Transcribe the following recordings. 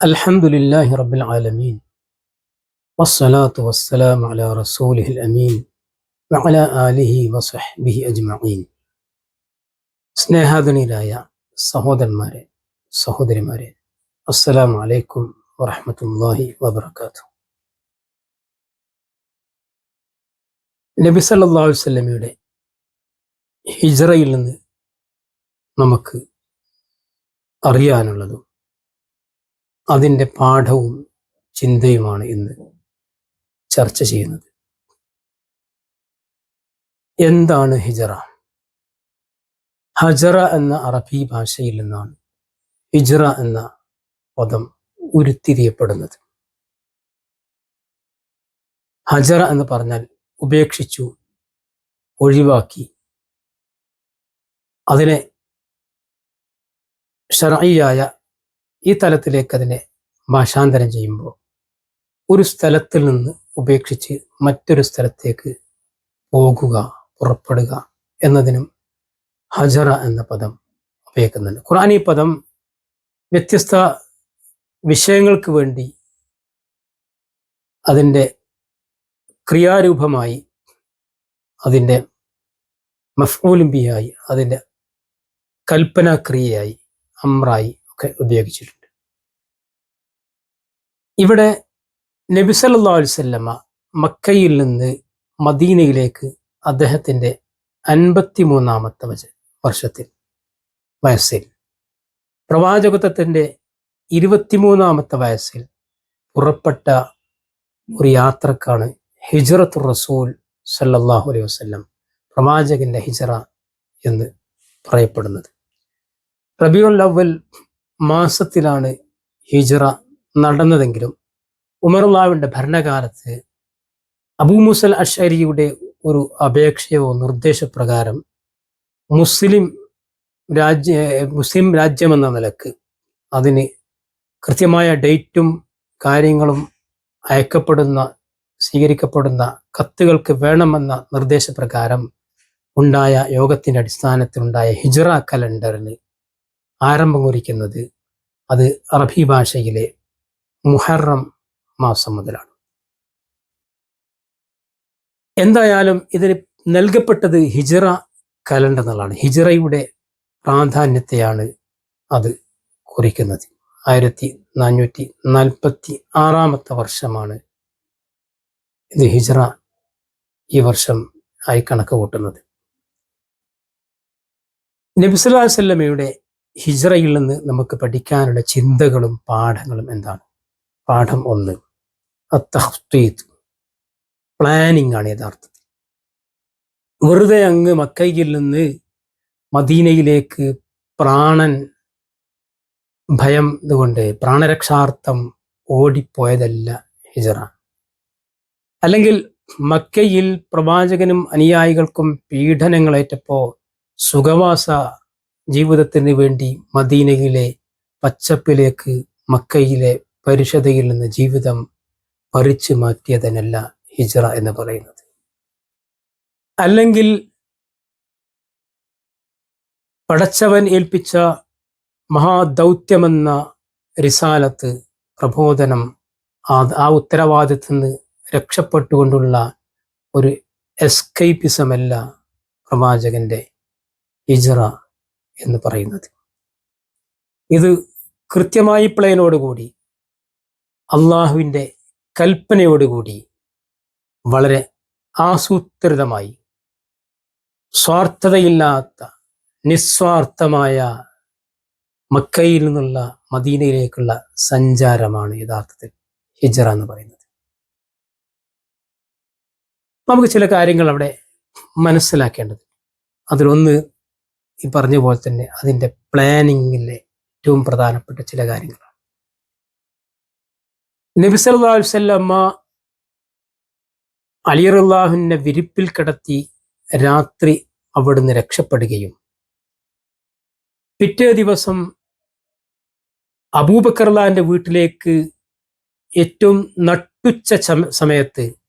الحمد لله رب العالمين والصلاة والسلام على رسوله الأمين وعلى آله وصحبه أجمعين സ്നേഹാധുനിരായ സഹോദരന്മാരെ സഹോദരിമാരെ അസ്സലാമു അലൈക്കും വറഹ്മത്തുള്ളാഹി വബർക്കാത്തു നബി സല്ലല്ലാഹു അലൈഹി വസല്ലമയുടെ ഹിജ്റയിൽ നിന്ന് നമുക്ക് അറിയാനുള്ളതും അതിന്റെ പാഠവും ചിന്തയുമാണ് ഇന്ന് ചർച്ച ചെയ്യുന്നത്. എന്താണ് ഹിജറ? ഹജറ എന്ന അറബി ഭാഷയിൽ നിന്നാണ് ഹിജറ എന്ന പദം ഉരുത്തിരിയപ്പെടുന്നത്. ഹജറ എന്ന് പറഞ്ഞാൽ ഉപേക്ഷിച്ചു ഒഴിവാക്കി. അതിനെ ഷറയ്യായ ഈ തലത്തിലേക്ക് അതിനെ ഭാഷാന്തരം ചെയ്യുമ്പോൾ ഒരു സ്ഥലത്തിൽ നിന്ന് ഉപേക്ഷിച്ച് മറ്റൊരു സ്ഥലത്തേക്ക് പോകുക പുറപ്പെടുക എന്നതിനും ഹജറ എന്ന പദം ഉപയോഗിക്കുന്നുണ്ട്. ഖുർആൻ ഈ പദം വ്യത്യസ്ത വിഷയങ്ങൾക്ക് വേണ്ടി അതിന്റെ ക്രിയാരൂപമായി അതിന്റെ മഫ്ഊലിംബിയായി അതിന്റെ കൽപ്പനാക്രിയയായി അമ്രായി ഒക്കെ ഉപയോഗിച്ചിട്ടുണ്ട്. ഇവിടെ നബി സല്ലല്ലാഹു അലൈഹി വസല്ലമ മക്കയിൽ നിന്ന് മദീനയിലേക്ക് അദ്ദേഹത്തിന്റെ അൻപത്തിമൂന്നാമത്തെ വച വർഷത്തിൽ വയസ്സിൽ പ്രവാചകത്വത്തിന്റെ ഇരുപത്തിമൂന്നാമത്തെ വയസ്സിൽ പുറപ്പെട്ട ഒരു യാത്രക്കാണ് ഹിജ്റത്തു റസൂൽ സല്ലല്ലാഹു അലൈഹി വസല്ലം പ്രവാചകന്റെ ഹിജറ എന്ന് പറയപ്പെടുന്നത്. റബിയുൽ അവൽ മാസത്തിലാണ് ഹിജറ നടന്നതെങ്കിലും ഉമറുല്ലാവിന്റെ ഭരണകാലത്ത് അബൂമുസൽ അഷരിയുടെ ഒരു അപേക്ഷയോ നിർദ്ദേശപ്രകാരം മുസ്ലിം രാജ്യ മുസ്ലിം രാജ്യമെന്ന നിലയ്ക്ക് അതിന് കൃത്യമായ ഡേറ്റും കാര്യങ്ങളും അയക്കപ്പെടുന്ന സ്വീകരിക്കപ്പെടുന്ന കത്തുകൾക്ക് വേണമെന്ന നിർദ്ദേശപ്രകാരം ഉണ്ടായ യോഗത്തിന്റെ അടിസ്ഥാനത്തിലുണ്ടായ ഹിജറ കലണ്ടറിന് ആരംഭം കുറിക്കുന്നത് അത് അറബി ഭാഷയിലെ മുഹറം മാസം മുതലാണ്. എന്തായാലും ഇതിന് നൽകപ്പെട്ടത് ഹിജറ കലണ്ടർ എന്നുള്ളതാണ് ഹിജറയുടെ പ്രാധാന്യത്തെയാണ് അത് കുറിക്കുന്നത്. ആയിരത്തി നാനൂറ്റി നാൽപ്പത്തി ആറാമത്തെ വർഷമാണ് ഇത് ഹിജറ ഈ വർഷം ആയി കണക്ക് കൂട്ടുന്നത് നബിസുല്ലാ വല്ലമയുടെ ഹിജ്റയിൽ നിന്ന് നമുക്ക് പഠിക്കാനുള്ള ചിന്തകളും പാഠങ്ങളും എന്താണ്? പാഠം ഒന്ന്. അത്തഹ്തീത്ത് പ്ലാനിങ് ആണ് യഥാർത്ഥത്തിൽ. വെറുതെ അങ്ങ് മക്കയിൽ നിന്ന് മദീനയിലേക്ക് പ്രാണൻ ഭയം ഇതുകൊണ്ട് പ്രാണരക്ഷാർത്ഥം ഓടിപ്പോയതല്ല ഹിജറ. അല്ലെങ്കിൽ മക്കയിൽ പ്രവാചകനും അനുയായികൾക്കും പീഡനങ്ങളേറ്റപ്പോ സുഖവാസ ജീവിതത്തിന് വേണ്ടി മദീനയിലെ പച്ചപ്പിലേക്ക് മക്കയിലെ പരിഷതയിൽ നിന്ന് ജീവിതം പറിച്ചു മാറ്റിയതിനല്ല ഹിജറ എന്ന് പറയുന്നത്. അല്ലെങ്കിൽ പടച്ചവൻ ഏൽപ്പിച്ച മഹാദൗത്യമെന്ന റിസാലത്ത് പ്രബോധനം ആ ആ നിന്ന് രക്ഷപ്പെട്ടുകൊണ്ടുള്ള ഒരു എസ്കൈപ്പിസമല്ല പ്രവാചകന്റെ ഹിജറ. എന്ന് പറയുന്നത്. ഇത് കൃത്യമായി പ്ലെയിനോടുകൂടി അള്ളാഹുവിന്റെ കൽപ്പനയോടുകൂടി വളരെ ആസൂത്രിതമായി സ്വാർത്ഥതയില്ലാത്ത നിസ്വാർത്ഥമായ മക്കയിൽ നിന്നുള്ള മദീനയിലേക്കുള്ള സഞ്ചാരമാണ് യഥാർത്ഥത്തിൽ ഹിജറ എന്ന് പറയുന്നത്. നമുക്ക് ചില കാര്യങ്ങൾ അവിടെ മനസ്സിലാക്കേണ്ടത് അതിലൊന്ന് ഈ പറഞ്ഞ പോലെ തന്നെ അതിന്റെ പ്ലാനിങ്ങിലെ ഏറ്റവും പ്രധാനപ്പെട്ട ചില കാര്യങ്ങളാണ്. നബി സല്ലല്ലാഹു അലി വിരിപ്പിൽ കിടത്തി രാത്രി അവിടുന്ന് രക്ഷപ്പെടുകയും പിറ്റേ ദിവസം അബൂബക്കർലാന്റെ വീട്ടിലേക്ക് ഏറ്റവും നട്ടുച്ച സമയത്ത്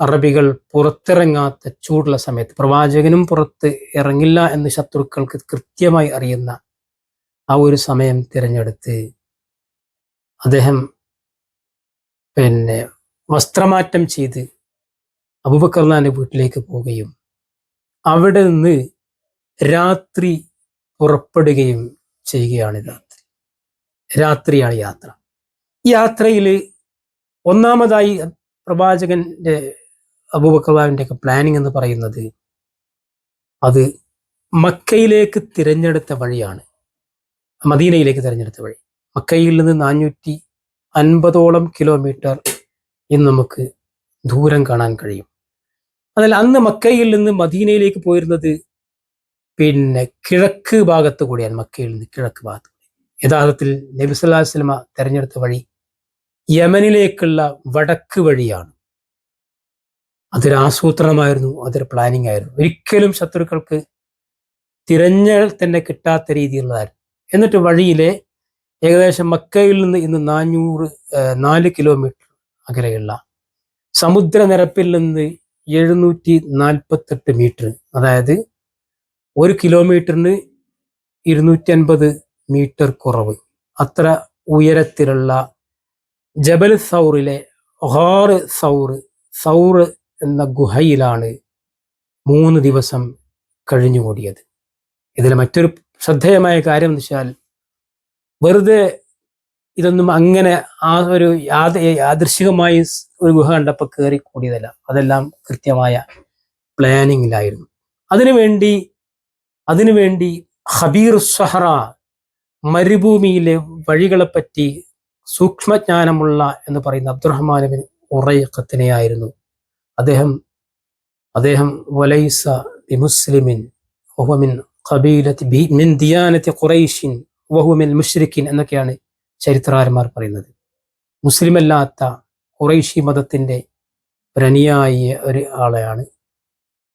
അറബികൾ പുറത്തിറങ്ങാത്ത ചൂടുള്ള സമയത്ത് പ്രവാചകനും പുറത്ത് ഇറങ്ങില്ല എന്ന് ശത്രുക്കൾക്ക് കൃത്യമായി അറിയുന്ന ആ ഒരു സമയം തിരഞ്ഞെടുത്ത് അദ്ദേഹം പിന്നെ വസ്ത്രമാറ്റം ചെയ്ത് അബൂബക്കർലാന്റെ വീട്ടിലേക്ക് പോവുകയും അവിടെ നിന്ന് രാത്രി പുറപ്പെടുകയും ചെയ്യുകയാണ് രാത്രി. രാത്രിയാണ് യാത്ര. യാത്രയിൽ ഒന്നാമതായി പ്രവാചകന്റെ അബൂബക്കർലാവിന്റെ ഒക്കെ പ്ലാനിങ് എന്ന് പറയുന്നത് അത് മക്കയിലേക്ക് തിരഞ്ഞെടുത്ത വഴിയാണ്. മദീനയിലേക്ക് തിരഞ്ഞെടുത്ത വഴി. മക്കയിൽ നിന്ന് നാനൂറ്റി അൻപതോളം കിലോമീറ്റർ ഇന്ന് നമുക്ക് ദൂരം കാണാൻ കഴിയും. അതിൽ അന്ന് മക്കയിൽ നിന്ന് മദീനയിലേക്ക് പോയിരുന്നത് പിന്നെ കിഴക്ക് ഭാഗത്ത് കൂടിയാണ്. മക്കയിൽ നിന്ന് കിഴക്ക് ഭാഗത്ത് യഥാർത്ഥത്തിൽ നബി സല്ലല്ലാഹു അലൈഹി വസല്ലമ തെരഞ്ഞെടുത്ത വഴി യമനിലേക്കുള്ള വടക്ക് വഴിയാണ്. അതൊരു ആസൂത്രണമായിരുന്നു അതൊരു പ്ലാനിങ് ആയിരുന്നു. ഒരിക്കലും ശത്രുക്കൾക്ക് തിരഞ്ഞാൽ തന്നെ കിട്ടാത്ത രീതിയിലുള്ളതായിരുന്നു എന്നിട്ട് വഴിയിലെ ഏകദേശം മക്കയിൽ നിന്ന് ഇന്ന് നാനൂറ് നാല് കിലോമീറ്റർ അകലെയുള്ള സമുദ്രനിരപ്പിൽ നിന്ന് എഴുന്നൂറ്റി നാൽപ്പത്തെട്ട് മീറ്റർ അതായത് ഒരു കിലോമീറ്ററിന് ഇരുന്നൂറ്റി അൻപത് മീറ്റർ കുറവ്. അത്ര ഉയരത്തിലുള്ള ജബൽ സൗറിലെ ഹോർ സൗർ സൗറ് എന്ന ഗുഹയിലാണ് മൂന്ന് ദിവസം കഴിഞ്ഞുകൂടിയത്. ഇതിൽ മറ്റൊരു ശ്രദ്ധേയമായ കാര്യം എന്ന് വെച്ചാൽ വെറുതെ ഇതൊന്നും അങ്ങനെ ആ ഒരു യാദ യാദൃശികമായി ഒരു ഗുഹ കണ്ടപ്പോൾ കയറി കൂടിയതല്ല. അതെല്ലാം കൃത്യമായ പ്ലാനിങ്ങിലായിരുന്നു. അതിനുവേണ്ടി അതിനുവേണ്ടി ഹബീർ സഹറ മരുഭൂമിയിലെ വഴികളെപ്പറ്റി സൂക്ഷ്മജ്ഞാനമുള്ള എന്ന് പറയുന്ന അബ്ദുറഹ്മാനബിൻ ഉറയക്കത്തിനെയായിരുന്നു അദ്ദേഹം അദ്ദേഹം വലൈസ ബി മുസ്ലിമിൻ വഹുമിൻ ഖബീലത്തി ബി മിൻ ദിയാനത്തി ഖുറൈഷിൻ വഹുമിൻ മുഷ്രിഖിൻ എന്നൊക്കെയാണ് ചരിത്രകാരന്മാർ പറയുന്നത്. മുസ്ലിമല്ലാത്ത ഖുറൈഷി മതത്തിന്റെ പ്രനിയായ ഒരു ആളെയാണ്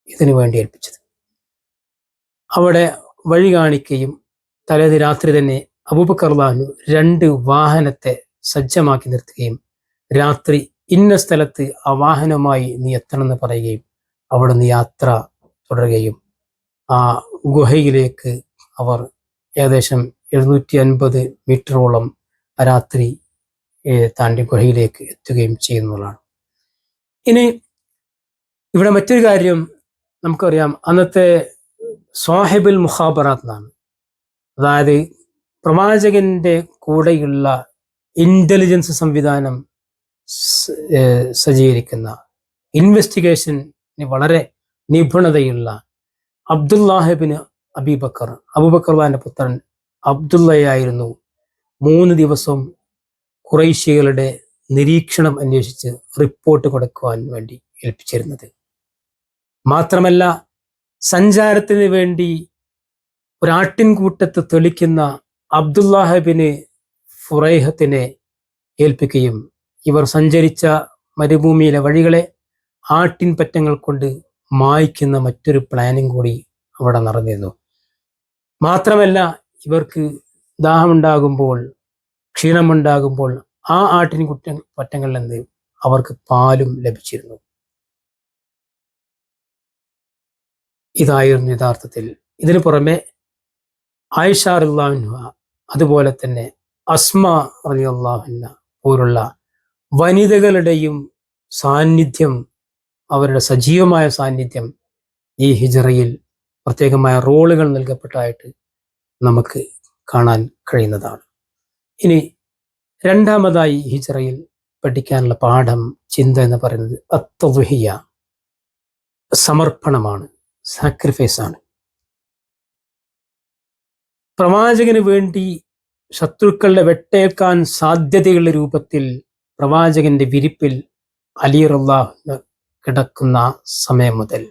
ഇതിനു വേണ്ടി ഏൽപ്പിച്ചത്. അവിടെ വഴി കാണിക്കുകയും തലേന്ന് രാത്രി തന്നെ അബൂബക്കർ ബാനു രണ്ട് വാഹനത്തെ സജ്ജമാക്കി നിർത്തുകയും രാത്രി ഇന്ന സ്ഥലത്ത് ആ വാഹനമായി നീ എത്തണമെന്ന് പറയുകയും അവിടുന്ന് യാത്ര തുടരുകയും ആ ഗുഹയിലേക്ക് അവർ ഏകദേശം എഴുന്നൂറ്റി അൻപത് മീറ്ററോളം രാത്രി താണ്ടി ഗുഹയിലേക്ക് എത്തുകയും ചെയ്യുന്നതാണ്. ഇനി ഇവിടെ മറ്റൊരു കാര്യം നമുക്കറിയാം. അന്നത്തെ സാഹിബുൽ മുഹാബറാത്ത് എന്നാണ്. അതായത് പ്രവാചകന്റെ കൂടെയുള്ള ഇന്റലിജൻസ് സംവിധാനം സജ്ജീകരിക്കുന്ന. ഇൻവെസ്റ്റിഗേഷന് വളരെ നിപുണതയുള്ള അബ്ദുല്ലാഹിബിന് അബീബക്കർ അബൂബക്കർവാന്റെ പുത്രൻ അബ്ദുള്ളയായിരുന്നു. മൂന്ന് ദിവസം കുറേശ്യകളുടെ നിരീക്ഷണം അന്വേഷിച്ച് റിപ്പോർട്ട് കൊടുക്കുവാൻ വേണ്ടി ഏൽപ്പിച്ചിരുന്നത്. മാത്രമല്ല സഞ്ചാരത്തിന് വേണ്ടി ഒരാട്ടിൻകൂട്ടത്ത് തെളിക്കുന്ന അബ്ദുല്ലാഹിബിന് ഫുറൈഹത്തിനെ ഏൽപ്പിക്കുകയും ഇവർ സഞ്ചരിച്ച മരുഭൂമിയിലെ വഴികളെ ആട്ടിൻപറ്റങ്ങൾ കൊണ്ട് മായ്ക്കുന്ന മറ്റൊരു പ്ലാനിങ് കൂടി അവിടെ നടന്നിരുന്നു. മാത്രമല്ല ഇവർക്ക് ദാഹമുണ്ടാകുമ്പോൾ ക്ഷീണമുണ്ടാകുമ്പോൾ ആ ആട്ടിൻ കുറ്റ പറ്റങ്ങളിൽ നിന്ന് അവർക്ക് പാലും ലഭിച്ചിരുന്നു. ഇതായിരുന്നു യഥാർത്ഥത്തിൽ. ഇതിനു പുറമെ ആയിഷ അതുപോലെ തന്നെ അസ്മ അലിയല്ലാഹുന്ന പോലുള്ള വനിതകളുടെയും സാന്നിധ്യം അവരുടെ സജീവമായ സാന്നിധ്യം ഈ ഹിജറയിൽ പ്രത്യേകമായ റോളുകൾ നൽകപ്പെട്ടതായിട്ട് നമുക്ക് കാണാൻ കഴിയുന്നതാണ്. ഇനി രണ്ടാമതായി ഹിജറയിൽ പഠിക്കാനുള്ള പാഠം ചിന്ത എന്ന് പറയുന്നത് അത്തവുഹിയ സമർപ്പണമാണ് സാക്രിഫൈസ് ആണ്. പ്രവാചകന് വേണ്ടി ശത്രുക്കളുടെ വെട്ടേക്കാൻ സാധ്യതയുള്ള രൂപത്തിൽ പ്രവാചകന്റെ വിരിപ്പിൽ അലി കിടക്കുന്ന സമയം മുതൽ.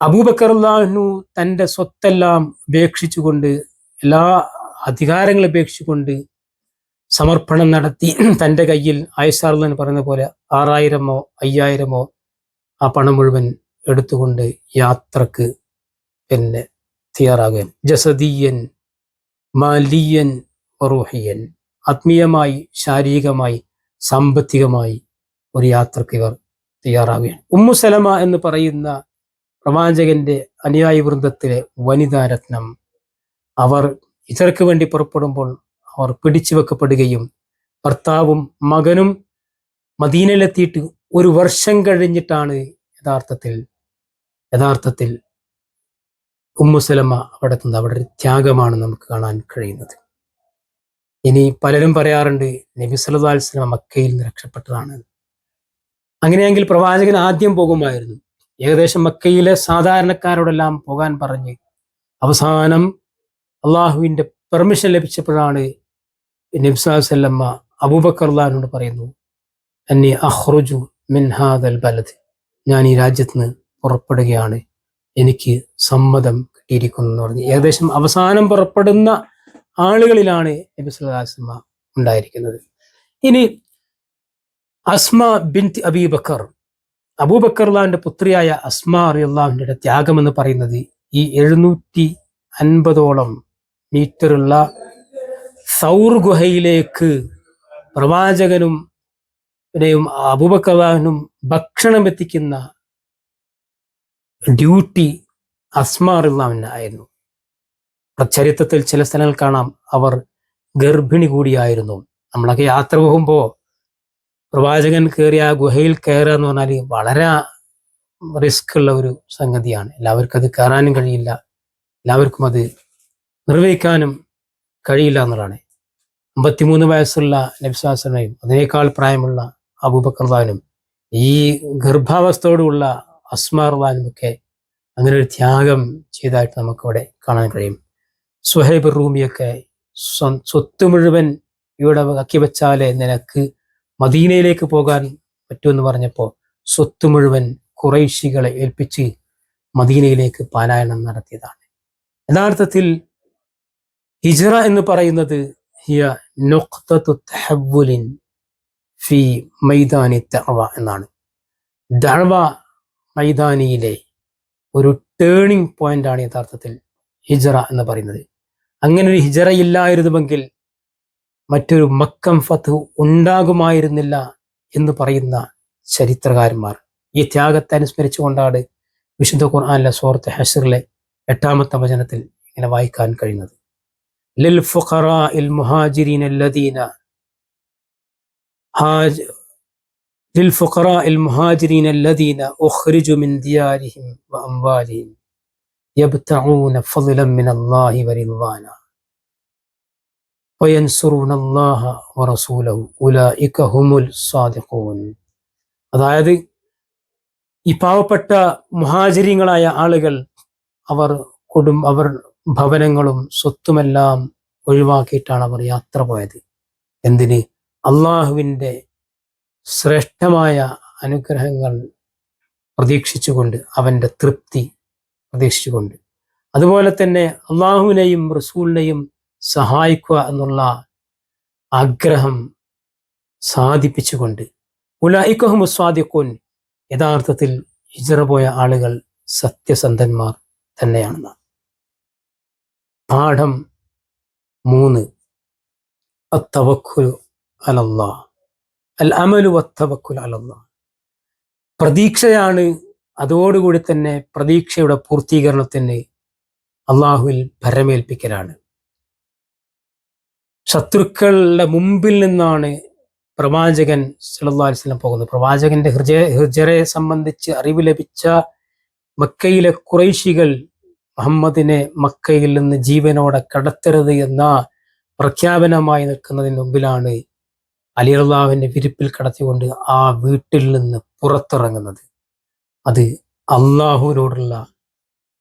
അബൂബക്കർ അള്ളാഹു തന്റെ സ്വത്തെല്ലാം ഉപേക്ഷിച്ചുകൊണ്ട് എല്ലാ അധികാരങ്ങളും ഉപേക്ഷിച്ചുകൊണ്ട് സമർപ്പണം നടത്തി തന്റെ കയ്യിൽ ആയിഷാർന്ന് പറയുന്ന പോലെ ആറായിരമോ അയ്യായിരമോ ആ പണം മുഴുവൻ എടുത്തുകൊണ്ട് യാത്രയ്ക്ക് പിന്നെ തയ്യാറാകാൻ ജസദീയൻ മാലിയൻ റൂഹിയൻ ആത്മീയമായി ശാരീരികമായി സാമ്പത്തികമായി ഒരു യാത്രയ്ക്ക് ഇവർ തയ്യാറാവുകയാണ്. ഉമ്മുസലമ എന്ന് പറയുന്ന പ്രവാചകന്റെ അനുയായി വൃന്ദത്തിലെ വനിതാ രത്നം അവർ ഇതർക്ക് വേണ്ടി പുറപ്പെടുമ്പോൾ അവർ പിടിച്ചു വെക്കപ്പെടുകയും ഭർത്താവും മകനും മദീനയിലെത്തിയിട്ട് ഒരു വർഷം കഴിഞ്ഞിട്ടാണ് യഥാർത്ഥത്തിൽ യഥാർത്ഥത്തിൽ ഉമ്മുസലമ അവിടെ നിന്ന് അവിടെ ഒരു ത്യാഗമാണ് നമുക്ക് കാണാൻ കഴിയുന്നത്. ഇനി പലരും പറയാറുണ്ട് നബി സല്ലല്ലാഹു അലൈഹി വസല്ലം മക്കയിൽ നിന്ന് രക്ഷപ്പെട്ടതാണ്. അങ്ങനെയെങ്കിൽ പ്രവാചകൻ ആദ്യം പോകുമായിരുന്നു. ഏകദേശം മക്കയിലെ സാധാരണക്കാരോടെല്ലാം പോകാൻ പറഞ്ഞ് അവസാനം അള്ളാഹുവിന്റെ പെർമിഷൻ ലഭിച്ചപ്പോഴാണ് നബ്സാസല്ലമ്മ അബൂബക്കർലാനോട് പറയുന്നു അന്നി അഹ്റുജു മിൻഹാദൽ ബലദ്. ഞാൻ ഈ രാജ്യത്ത് നിന്ന് പുറപ്പെടുകയാണ്. എനിക്ക് സമ്മതം കിട്ടിയിരിക്കുന്നു എന്ന് പറഞ്ഞ്. ഏകദേശം അവസാനം പുറപ്പെടുന്ന ആളുകളിലാണ് നബി സുല്ലാസ്മ ഉണ്ടായിരിക്കുന്നത്. ഇനി അസ്മ ബിൻ അബീബക്കർ അബൂബക്കർലാന്റെ പുത്രിയായ അസ്മ അറിയുള്ളാഹിന്റെ ത്യാഗം എന്ന് പറയുന്നത് ഈ എഴുന്നൂറ്റി അൻപതോളം മീറ്ററുള്ള സൗർ ഗുഹയിലേക്ക് പ്രവാചകനും പിന്നെയും അബൂബക്കർലാഹിനും ഭക്ഷണം എത്തിക്കുന്ന ഡ്യൂട്ടി അസ്മാറിള്ളാമിനായിരുന്നു ചരിത്രത്തിൽ ചില സ്ഥലങ്ങൾ കാണാം. അവർ ഗർഭിണി കൂടിയായിരുന്നു. നമ്മളൊക്കെ യാത്ര പോകുമ്പോൾ പ്രവാചകൻ കയറിയ ആ ഗുഹയിൽ കയറുക എന്ന് പറഞ്ഞാൽ വളരെ റിസ്ക് ഉള്ള ഒരു സംഗതിയാണ്. എല്ലാവർക്കും അത് കയറാനും കഴിയില്ല. എല്ലാവർക്കും അത് നിർവഹിക്കാനും കഴിയില്ല എന്നുള്ളതാണ്. അമ്പത്തിമൂന്ന് വയസ്സുള്ള നബ്സാസനയും അതിനേക്കാൾ പ്രായമുള്ള അബൂബക്കർദാനും ഈ ഗർഭാവസ്ഥയോടുള്ള അസ്മാർദാനും ഒക്കെ അങ്ങനെ ഒരു ത്യാഗം ചെയ്തതായിട്ട് നമുക്കവിടെ കാണാൻ കഴിയും. സുഹൈബ് റൂമിയൊക്കെ സ്വ- സ്വത്ത് മുഴുവൻ ഇവിടെ ആക്കി വെച്ചാലേ നിനക്ക് മദീനയിലേക്ക് പോകാൻ പറ്റുമെന്ന് പറഞ്ഞപ്പോൾ സ്വത്ത് മുഴുവൻ കുറൈശികളെ ഏൽപ്പിച്ച് മദീനയിലേക്ക് പാലായനം നടത്തിയതാണ്. യഥാർത്ഥത്തിൽ ഹിജറ എന്ന് പറയുന്നത് ഹിയ ഫി മൈദാനി എന്നാണ്. ദഅവ മൈതാനിയിലെ ഒരു ടേണിംഗ് പോയിന്റ് ആണ് യഥാർത്ഥത്തിൽ ഹിജറ എന്ന് പറയുന്നത്. അങ്ങനെ ഒരു ഹിജറ ഇല്ലായിരുന്നുവെങ്കിൽ മറ്റൊരു മക്കം ഫത്ത് ഉണ്ടാകുമായിരുന്നില്ല എന്ന് പറയുന്ന ചരിത്രകാരന്മാർ. ഈ ത്യാഗത്തെ അനുസ്മരിച്ചുകൊണ്ടാണ് വിശുദ്ധ ഖുർആാനിലെ സുഹൃത്ത് ഹസറിലെ എട്ടാമത്തെ വചനത്തിൽ ഇങ്ങനെ വായിക്കാൻ കഴിയുന്നത്. ലിൽ ഫുഖറാഇൽ മുഹാജിരീൻ അല്ലദീന ഹാജ് ലിൽ ഫുഖറാഇൽ മുഹാജിരീൻ അല്ലദീന ഉഖ്രിജു മിൻ ദിയാരിഹിം വ അംവാലിഹിം يبتغون فضلا من الله ورضوانا وينصرون الله ورسوله أولئك هم الصادقون അതായത് ഈ പാവപ്പെട്ട മുഹാചര്യങ്ങളായ ആളുകൾ അവർ കൊടും അവർ ഭവനങ്ങളും സ്വത്തുമെല്ലാം ഒഴിവാക്കിയിട്ടാണ് അവർ യാത്ര പോയത് എന്തിന് അള്ളാഹുവിൻ്റെ ശ്രേഷ്ഠമായ അനുഗ്രഹങ്ങൾ പ്രതീക്ഷിച്ചുകൊണ്ട് അവൻ്റെ തൃപ്തി പ്രതീക്ഷിച്ചുകൊണ്ട് അതുപോലെ തന്നെ അള്ളാഹുവിനെയും റസൂലിനെയും സഹായിക്കുക എന്നുള്ള ആഗ്രഹം സാധിപ്പിച്ചുകൊണ്ട് ഉലായിക്കഹും സ്വാദിക്കോൻ യഥാർത്ഥത്തിൽ ഹിജറ പോയ ആളുകൾ സത്യസന്ധന്മാർ തന്നെയാണെന്ന് പാഠം മൂന്ന്. അത്തവക്കുൽ അൽ അമലു വത്തവക്കുൽ അലല്ലാ പ്രതീക്ഷയാണ് അതോടുകൂടി തന്നെ പ്രതീക്ഷയുടെ പൂർത്തീകരണത്തിന് അള്ളാഹുവിൽ ഭരമേൽപ്പിക്കലാണ്. ശത്രുക്കളുടെ മുമ്പിൽ നിന്നാണ് പ്രവാചകൻ സല്ലല്ലാഹു അലൈഹി വസല്ലം പോകുന്നത്. പ്രവാചകന്റെ ഹൃദയ ഹൃജറയെ സംബന്ധിച്ച് അറിവ് ലഭിച്ച മക്കയിലെ കുറൈശികൾ മുഹമ്മദിനെ മക്കയിൽ നിന്ന് ജീവനോടെ കടത്തരുത് എന്ന പ്രഖ്യാപനമായി നിൽക്കുന്നതിന് മുമ്പിലാണ് അലി അള്ളാഹുവിന്റെ വിരിപ്പിൽ കടത്തിക്കൊണ്ട് ആ വീട്ടിൽ നിന്ന് പുറത്തിറങ്ങുന്നത്. അത് അള്ളാഹുവിനോടുള്ള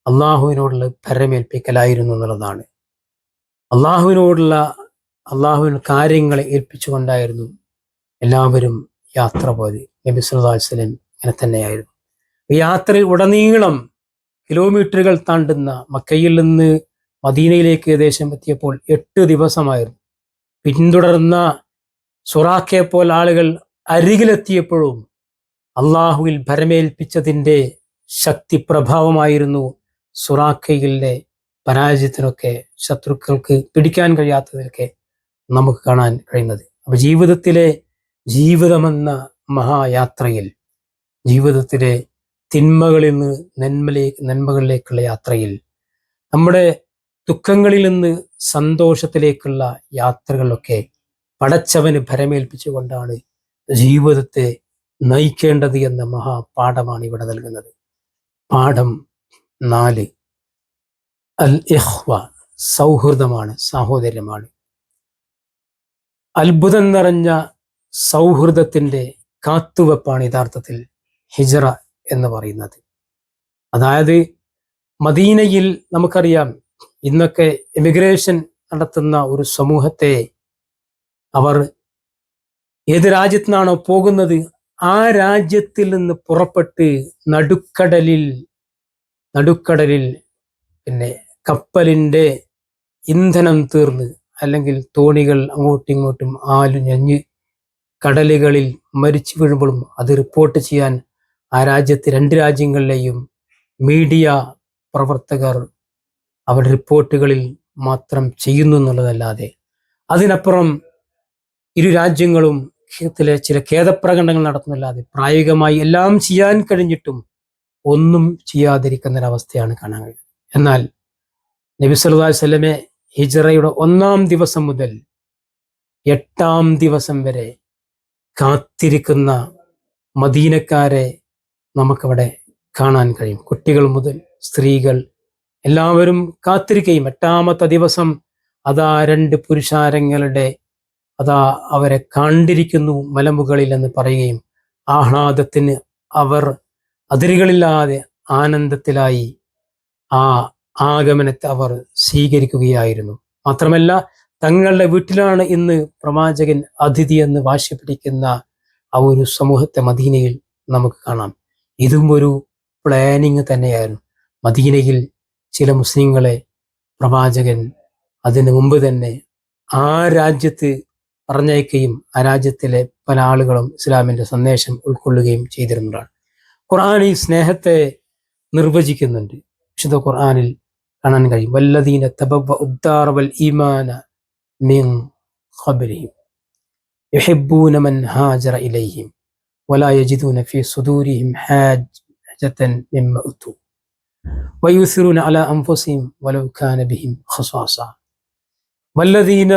അള്ളാഹുവിനോടുള്ള ഭരമേൽപ്പിക്കലായിരുന്നു എന്നുള്ളതാണ്. അള്ളാഹുവിനോടുള്ള അള്ളാഹുവിന് കാര്യങ്ങളെ ഏൽപ്പിച്ചുകൊണ്ടായിരുന്നു എല്ലാവരും യാത്ര പോയത്. നബി സുല്ലാസ്ലം അങ്ങനെ തന്നെയായിരുന്നു. യാത്രയിൽ ഉടനീളം കിലോമീറ്ററുകൾ താണ്ടുന്ന മക്കയിൽ നിന്ന് മദീനയിലേക്ക് ഏകദേശം എത്തിയപ്പോൾ എട്ട് ദിവസമായിരുന്നു. പിന്തുടർന്ന സുറാഖയെ പോൽ ആളുകൾ അരികിലെത്തിയപ്പോഴും അള്ളാഹുവിൽ ഭരമേൽപ്പിച്ചതിന്റെ ശക്തി പ്രഭാവമായിരുന്നു സുറാഖയിലെ പരാജയത്തിനൊക്കെ ശത്രുക്കൾക്ക് പിടിക്കാൻ കഴിയാത്തതിലൊക്കെ നമുക്ക് കാണാൻ കഴിയുന്നത്. അപ്പൊ ജീവിതത്തിലെ ജീവിതമെന്ന മഹായാത്രയിൽ ജീവിതത്തിലെ തിന്മകളിൽ നിന്ന് നന്മലേ നന്മകളിലേക്കുള്ള യാത്രയിൽ നമ്മുടെ ദുഃഖങ്ങളിൽ നിന്ന് സന്തോഷത്തിലേക്കുള്ള യാത്രകളിലൊക്കെ പടച്ചവന് ഭരമേൽപ്പിച്ചുകൊണ്ടാണ് ജീവിതത്തെ നയിക്കേണ്ടത് എന്ന മഹാപാഠമാണ് ഇവിടെ നൽകുന്നത്. പാഠം നാല്. അൽ ഇഹ്വ സൗഹൃദമാണ് സാഹോദര്യമാണ്. അത്ഭുതം നിറഞ്ഞ സൗഹൃദത്തിന്റെ കാത്തുവെപ്പാണ് യഥാർത്ഥത്തിൽ ഹിജറ എന്ന് പറയുന്നത്. അതായത് മദീനയിൽ നമുക്കറിയാം ഇന്നൊക്കെ എമിഗ്രേഷൻ നടത്തുന്ന ഒരു സമൂഹത്തെ അവർ ഏത് രാജ്യത്തിനാണോ പോകുന്നത് ആ രാജ്യത്തിൽ നിന്ന് പുറപ്പെട്ട് നടുക്കടലിൽ നടുക്കടലിൽ പിന്നെ കപ്പലിന്റെ ഇന്ധനം തീർന്ന് അല്ലെങ്കിൽ തോണികൾ അങ്ങോട്ടും ഇങ്ങോട്ടും ആലുഞ്ഞഞ്ഞ് കടലുകളിൽ മരിച്ചു വീഴുമ്പോഴും അത് റിപ്പോർട്ട് ചെയ്യാൻ ആ രാജ്യത്ത് രണ്ട് രാജ്യങ്ങളിലെയും മീഡിയ പ്രവർത്തകർ അവരുടെ റിപ്പോർട്ടുകളിൽ മാത്രം ചെയ്യുന്നു എന്നുള്ളതല്ലാതെ. അതിനപ്പുറം ഇരു രാജ്യങ്ങളും ചില ഖേദപ്രകടനങ്ങൾ നടത്തുന്നില്ലാതെ പ്രായോഗികമായി എല്ലാം ചെയ്യാൻ കഴിഞ്ഞിട്ടും ഒന്നും ചെയ്യാതിരിക്കുന്ന ഒരവസ്ഥയാണ് കാണാൻ കഴിയുന്നത്. എന്നാൽ നബി സല്ലല്ലാഹു അലൈഹി വസല്ലമെ ഹിജറയുടെ ഒന്നാം ദിവസം മുതൽ എട്ടാം ദിവസം വരെ കാത്തിരിക്കുന്ന മദീനക്കാരെ നമുക്കവിടെ കാണാൻ കഴിയും. കുട്ടികൾ മുതൽ സ്ത്രീകൾ എല്ലാവരും കാത്തിരിക്കുകയും എട്ടാമത്തെ ദിവസം അതാ രണ്ട് പുരുഷാരങ്ങളുടെ അതാ അവരെ കണ്ടിരിക്കുന്നു മലമുകളിൽ എന്ന് പറയുകയും ആഹ്ലാദത്തിന് അവർ അതിരുകളില്ലാതെ ആനന്ദത്തിലായി ആ ആഗമനത്തെ അവർ സ്വീകരിക്കുകയായിരുന്നു. മാത്രമല്ല തങ്ങളുടെ വീട്ടിലാണ് ഇന്ന് പ്രവാചകൻ അതിഥി എന്ന് വാശി പിടിക്കുന്ന ആ ഒരു സമൂഹത്തെ മദീനയിൽ നമുക്ക് കാണാം. ഇതും ഒരു പ്ലാനിങ് തന്നെയായിരുന്നു. മദീനയിൽ ചില മുസ്ലിങ്ങളെ പ്രവാചകൻ അതിനു മുമ്പ് തന്നെ ആ രാജ്യത്ത് പറഞ്ഞയക്കുകയും ആ രാജ്യത്തിലെ പല ആളുകളും ഇസ്ലാമിന്റെ സന്ദേശം ഉൾക്കൊള്ളുകയും ചെയ്തിരുന്നതാണ്. ഖുർആൻ ഈ സ്നേഹത്തെ നിർവചിക്കുന്നുണ്ട്. വിശുദ്ധ ഖുർആാനിൽ കാണാൻ കഴിയും. വല്ലദീന തബവ ഈമാന മിൻ ഖബരിഹിം യഹബ്ബൂന മൻ ഹാജറ ഇലൈഹിം വലാ യജിദൂന ഫീ സുദൂരിഹിം അലാ അൻഫുസിഹിം വലൗ കാന ബിഹിം വല്ലദീന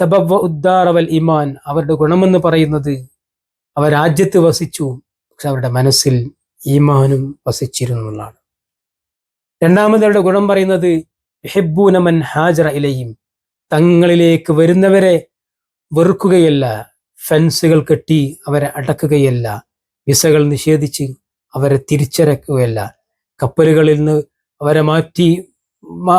തബവ ഉദ്ദാർ വൽ ഈമാൻ അവരുടെ ഗുണമെന്ന് പറയുന്നത് അവർ രാജ്യത്ത് വസിച്ചു പക്ഷെ അവരുടെ മനസ്സിൽ ഈമാനും വസിച്ചിരുന്നുള്ളതാണ് രണ്ടാമത് അവരുടെ ഗുണം പറയുന്നത് ഹെബൂനമൻ ഹാജറ ഇലയും തങ്ങളിലേക്ക് വരുന്നവരെ വെറുക്കുകയല്ല ഫെൻസുകൾ കെട്ടി അവരെ അടക്കുകയല്ല വിസകൾ നിഷേധിച്ച് അവരെ തിരിച്ചരക്കുകയല്ല കപ്പലുകളിൽ നിന്ന് അവരെ മാറ്റി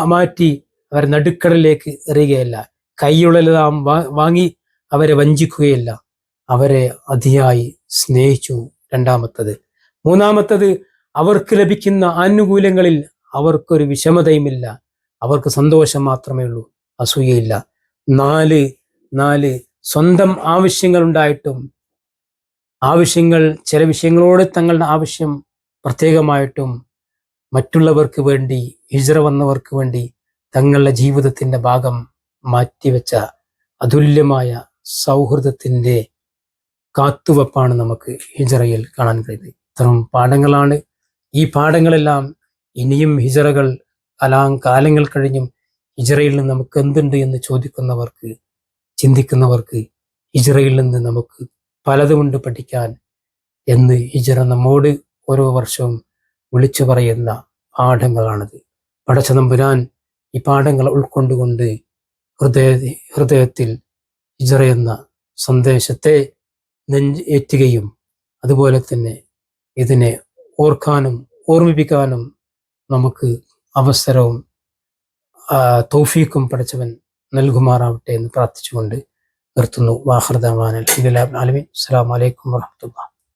മാറ്റി അവരെ നടുക്കടലിലേക്ക് എറിയുകയല്ല. കൈയുള്ളതെല്ലാം വാങ്ങി അവരെ വഞ്ചിക്കുകയില്ല. അവരെ അതിയായി സ്നേഹിച്ചു രണ്ടാമത്തത്. മൂന്നാമത്തത് അവർക്ക് ലഭിക്കുന്ന ആനുകൂല്യങ്ങളിൽ അവർക്കൊരു വിഷമതയുമില്ല. അവർക്ക് സന്തോഷം മാത്രമേ ഉള്ളൂ അസൂയയില്ല. നാല് നാല് സ്വന്തം ആവശ്യങ്ങൾ ഉണ്ടായിട്ടും ആവശ്യങ്ങൾ ചില വിഷയങ്ങളോട് തങ്ങളുടെ ആവശ്യം പ്രത്യേകമായിട്ടും മറ്റുള്ളവർക്ക് വേണ്ടി ഹിജറ വന്നവർക്ക് വേണ്ടി തങ്ങളുടെ ജീവിതത്തിന്റെ ഭാഗം മാറ്റിവെച്ച അതുല്യമായ സൗഹൃദത്തിന്റെ കാത്തുവെപ്പാണ് നമുക്ക് ഹിജറയിൽ കാണാൻ കഴിയുന്നത്. ഇത്തരം പാഠങ്ങളാണ് ഈ പാഠങ്ങളെല്ലാം ഇനിയും ഹിജറകൾ കലാം കാലങ്ങൾ കഴിഞ്ഞും ഹിജറയിൽ നിന്ന് നമുക്ക് എന്തുണ്ട് എന്ന് ചോദിക്കുന്നവർക്ക് ചിന്തിക്കുന്നവർക്ക് ഹിജറയിൽ നിന്ന് നമുക്ക് പലതുമുണ്ട് പഠിക്കാൻ എന്ന് ഹിജറ നമ്മോട് ഓരോ വർഷവും വിളിച്ചു പറയുന്ന പാഠങ്ങളാണത്. പടച്ചതമ്പുരാൻ ഈ പാഠങ്ങൾ ഉൾക്കൊണ്ടുകൊണ്ട് ഹൃദയ ഹൃദയത്തിൽ ഇജറ എന്ന സന്ദേശത്തെ നെഞ്ച് ഏറ്റുകയും അതുപോലെ തന്നെ ഇതിനെ ഓർക്കാനും ഓർമ്മിപ്പിക്കാനും നമുക്ക് അവസരവും തൗഫീക്കും പഠിച്ചവൻ നൽകുമാറാവട്ടെ എന്ന് പ്രാർത്ഥിച്ചുകൊണ്ട് നിർത്തുന്നു. വാഹൃദാൻ അലമി അസ്സാം വലൈക്കും വാഹമത്തുള്ള